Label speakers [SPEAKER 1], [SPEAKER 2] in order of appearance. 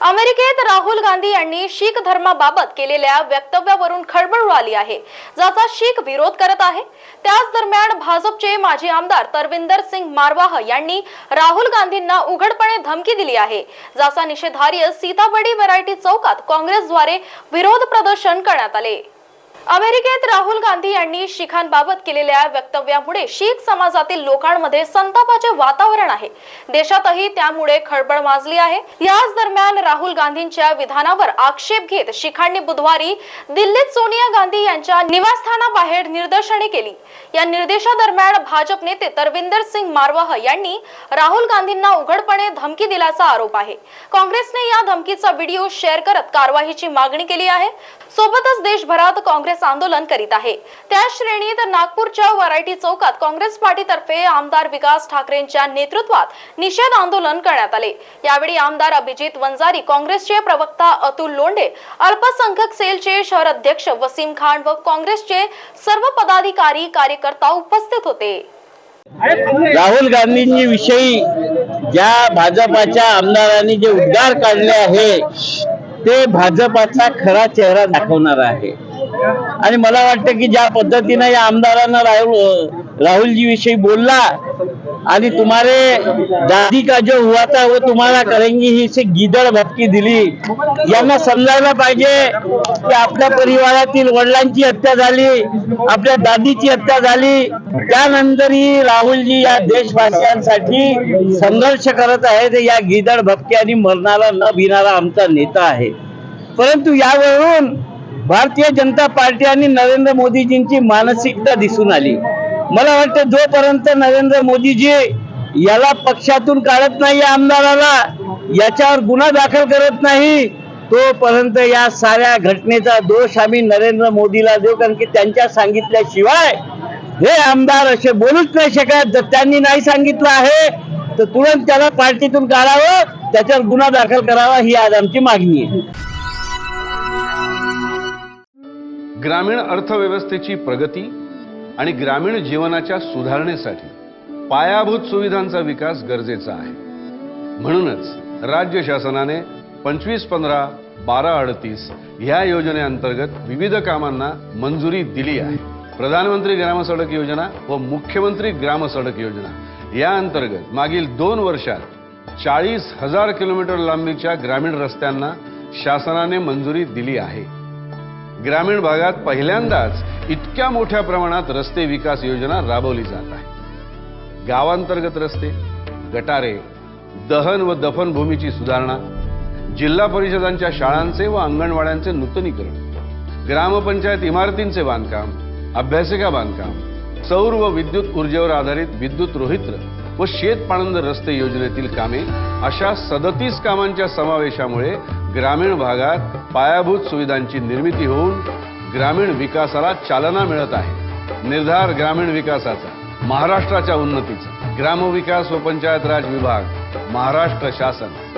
[SPEAKER 1] अमेरिकेत राहुल गांधी यांनी शीख धर्माबाबत केलेल्या वक्तव्यावरून खळबळ आली आहे. ज्याचा शीख विरोध करत आहे. त्याच दरम्यान भाजपचे माजी आमदार तरविंदर सिंग मारवाह यांनी राहुल गांधींना उघडपणे धमकी दिली आहे. ज्याचा निषेधार्य सीताबडी व्हरायटी चौकात काँग्रेसद्वारे विरोध प्रदर्शन करण्यात आले. अमेरिकेत राहुल गांधी यांनी शिखांबाबत केलेल्या वक्तव्यामुळे शीख समाजातील लोकांमध्ये संतापाचे वातावरण आहे. देशातही त्यामुळे खळबळ माजली आहे. याच दरम्यान राहुल गांधींच्या विधानावर आक्षेप घेत शिखांनी बुधवारी दिल्लीत सोनिया गांधी यांच्या निवासस्थानाबाहेर निदर्शने केली. या निर्देशादरम्यान भाजप नेते तरविंदर सिंग मारवाह यांनी राहुल गांधींना उघडपणे धमकी दिल्याचा आरोप आहे. काँग्रेसने या धमकीचा व्हिडिओ शेअर करत कारवाईची मागणी केली आहे. सोबतच देशभरात काँग्रेस आंदोलन करीत आहे. त्या श्रेणीत नागपूरच्या वरायटी चौकात काँग्रेस पार्टीतर्फे आमदार विकास ठाकरेंच्या नेतृत्वात निषेध आंदोलन करण्यात आले. यावेळी आमदार अभिजित वंजारी काँग्रेसचे प्रवक्ता अतुल लोंढे अल्पसंख्यक सेलचे शहर अध्यक्ष वसीम खान व काँग्रेसचे सर्व पदाधिकारी कार्यकर्ता उपस्थित होते.
[SPEAKER 2] राहुल गांधींनी विषयी ज्या भाजपाच्या आमदारांनी जे उद्गार काढले आहे ते भाजपाचा खरा चेहरा दाखवणार आहे. आणि मला वाटतं की ज्या पद्धतीनं या आमदारांना राहुल राहुलजी विषयी बोलला आणि तुम्हारे दादी का जो हुआ था वो तुम्हाला करेंगी ही से गिदड भटकी दिली. यांना समजायला पाहिजे की आपल्या परिवारातील वडिलांची हत्या झाली आपल्या दादीची हत्या झाली. त्यानंतरही राहुलजी या देशवासियांसाठी संघर्ष करत आहेत या गिदळ भपकी आणि मरणाला न भिणारा आमचा नेता आहे. परंतु यावरून भारतीय जनता पार्टी आणि नरेंद्र मोदीजींची मानसिकता दिसून आली. मला वाटतं जोपर्यंत नरेंद्र मोदीजी याला पक्षातून काढत नाही या आमदाराला याच्यावर गुन्हा दाखल करत नाही तोपर्यंत या साऱ्या घटनेचा दोष आम्ही नरेंद्र मोदीला देऊ कारण की त्यांच्या सांगितल्याशिवाय हे आमदार असे बोलूच नाही शकत. जर त्यांनी नाही सांगितलं आहे तर तुरंत त्याला पार्टीतून काढावं त्याच्यावर गुन्हा दाखल करावा ही आज आमची मागणी आहे.
[SPEAKER 3] ग्रामीण अर्थव्यवस्थेची प्रगती आणि ग्रामीण जीवनाच्या सुधारणेसाठी पायाभूत सुविधांचा विकास गरजेचा आहे. म्हणूनच राज्य शासनाने पंचवीस पंधरा बारा अडतीस ह्या योजनेअंतर्गत विविध कामांना मंजुरी दिली आहे. प्रधानमंत्री ग्रामसडक योजना व मुख्यमंत्री ग्रामसडक योजना या अंतर्गत मागील दोन वर्षात चाळीस हजार किलोमीटर लांबीच्या ग्रामीण रस्त्यांना शासनाने मंजुरी दिली आहे. ग्रामीण भागात पहिल्यांदाच इतक्या मोठ्या प्रमाणात रस्ते विकास योजना राबवली जात आहे. गावांतर्गत रस्ते गटारे दहन व दफनभूमीची सुधारणा जिल्हा परिषदांच्या शाळांचे व अंगणवाड्यांचे नूतनीकरण ग्रामपंचायत इमारतींचे बांधकाम अभ्यासिका बांधकाम सौर व विद्युत ऊर्जेवर आधारित विद्युत रोहित्र व शेत पाणंद रस्ते योजनेतील कामे अशा सदतीस कामांच्या समावेशामुळे ग्रामीण भागात पायाभूत सुविधांची निर्मिती होऊन ग्रामीण विकासाला चालना मिळत आहे. निर्धार ग्रामीण विकासाचा महाराष्ट्राच्या उन्नतीचा. ग्रामविकास व पंचायत राज विभाग महाराष्ट्र शासन.